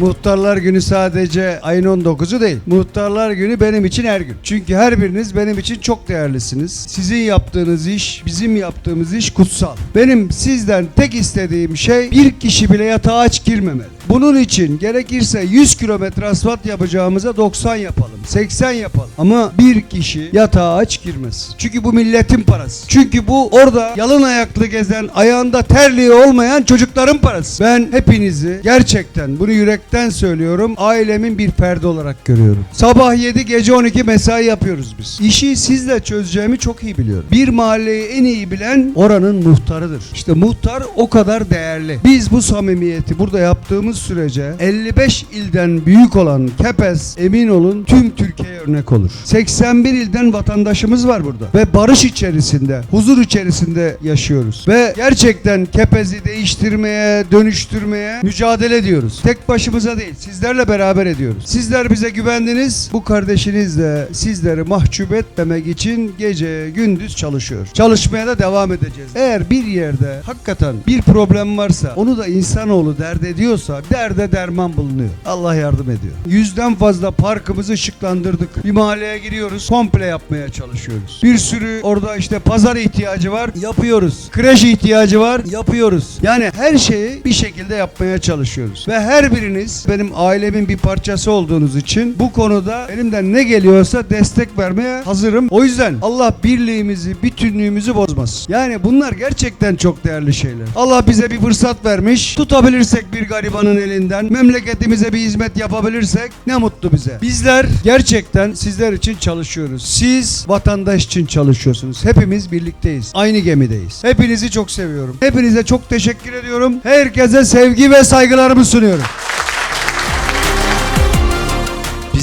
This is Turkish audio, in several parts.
Muhtarlar günü sadece ayın 19'u değil. Muhtarlar günü benim için her gün. Çünkü her biriniz benim için çok değerlisiniz. Sizin yaptığınız iş, bizim yaptığımız iş kutsal. Benim sizden tek istediğim şey bir kişi bile yatağa aç girmemeli. Bunun için gerekirse 100 kilometre asfalt yapacağımıza 90 yapalım, 80 yapalım. Ama bir kişi yatağa aç girmez. Çünkü bu milletin parası. Çünkü bu orada yalın ayaklı gezen, ayağında terliği olmayan çocukların parası. Ben hepinizi gerçekten bunu yürekten söylüyorum. Ailemin bir ferdi olarak görüyorum. Sabah 7 gece 12 mesai yapıyoruz biz. İşi sizle çözeceğimi çok iyi biliyorum. Bir mahalleyi en iyi bilen oranın muhtarıdır. İşte muhtar o kadar değerli. Biz bu samimiyeti burada yaptığımız sürece 55 ilden büyük olan Kepez emin olun tüm Türkiye'ye örnek olur. 81 ilden vatandaşımız var burada ve barış içerisinde, huzur içerisinde yaşıyoruz. Ve gerçekten Kepez'i değiştirmeye, dönüştürmeye mücadele ediyoruz. Tek başımıza değil, sizlerle beraber ediyoruz. Sizler bize güvendiniz. Bu kardeşinizle sizleri mahcup etmemek için gece gündüz çalışıyor. Çalışmaya da devam edeceğiz. Eğer bir yerde hakikaten bir problem varsa, onu da insanoğlu dert ediyorsa derde derman bulunuyor. Allah yardım ediyor. Yüzden fazla parkımızı ışıklandırdık. Bir mahalleye giriyoruz, komple yapmaya çalışıyoruz. Bir sürü orada işte pazar ihtiyacı var, yapıyoruz. Kreş ihtiyacı var, yapıyoruz. Yani her şeyi bir şekilde yapmaya çalışıyoruz. Ve her biriniz benim ailemin bir parçası olduğunuz için bu konuda elimden ne geliyorsa destek vermeye hazırım. O yüzden Allah birliğimizi, bütünlüğümüzü bozmasın. Yani bunlar gerçekten çok değerli şeyler. Allah bize bir fırsat vermiş. Tutabilirsek bir garibanın elinden, memleketimize bir hizmet yapabilirsek ne mutlu bize. Bizler gerçekten sizler için çalışıyoruz. Siz vatandaş için çalışıyorsunuz. Hepimiz birlikteyiz. Aynı gemideyiz. Hepinizi çok seviyorum. Hepinize çok teşekkür ediyorum. Herkese sevgi ve saygılarımı sunuyorum.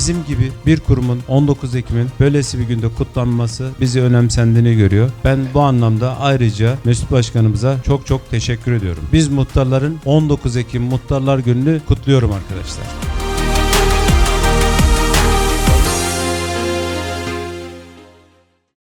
Bizim gibi bir kurumun 19 Ekim'in böylesi bir günde kutlanması bizi önemsendiğini görüyor. Ben bu anlamda ayrıca Mesut Başkanımıza çok çok teşekkür ediyorum. Biz muhtarların 19 Ekim Muhtarlar Günü'nü kutluyorum arkadaşlar.